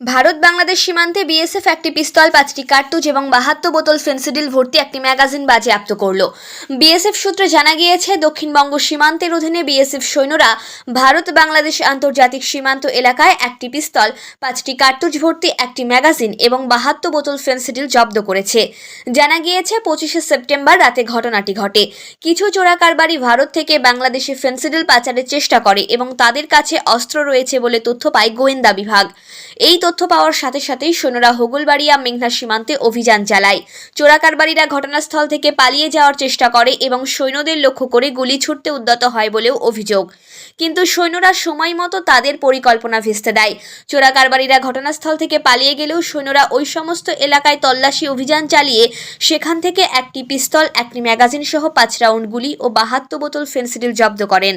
ভারত বাংলাদেশ সীমান্তে বিএসএফ একটি পিস্তল, পাঁচটি কার্তুজ এবং বাহাত্তর বোতল ফেন্সিডিল ভর্তি একটি ম্যাগাজিন বাজেয়াপ্ত করল। বিএসএফ সূত্রে জানা গিয়েছে, দক্ষিণবঙ্গ সীমান্তের অধীনে বিএসএফ সৈন্যরা ভারত বাংলাদেশ আন্তর্জাতিক সীমান্ত এলাকায় একটি পিস্তল, পাঁচটি কার্তুজ ভর্তি একটি ম্যাগাজিন এবং বাহাত্তর বোতল ফেন্সিডিল জব্দ করেছে। জানা গিয়েছে, পঁচিশে সেপ্টেম্বর রাতে ঘটনাটি ঘটে। কিছু চোরা কারবারি ভারত থেকে বাংলাদেশে ফেন্সিডিল পাচারের চেষ্টা করে এবং তাদের কাছে অস্ত্র রয়েছে বলে তথ্য পায় গোয়েন্দা বিভাগ। এই তথ্য পাওয়ার সাথে সাথেই সৈন্যরা হোগলবাড়িয়া মেঘনা সীমান্তে অভিযান চালায়। চোরাকারবারীরা ঘটনাস্থল থেকে পালিয়ে যাওয়ার চেষ্টা করে এবং সৈন্যদের লক্ষ্য করে গুলি ছুটতে উদ্যত হয় বলেও অভিযোগ। কিন্তু সৈন্যরা সময় মতো তাদের পরিকল্পনা ভেস্তে দেয়। চোরাকারবারীরা ঘটনাস্থল থেকে পালিয়ে গেলেও সৈন্যরা ওই সমস্ত এলাকায় তল্লাশি অভিযান চালিয়ে সেখান থেকে একটি পিস্তল, একটি ম্যাগাজিন সহ পাঁচ রাউন্ড গুলি ও বাহাত্তর বোতল ফেন্সিডিল জব্দ করেন।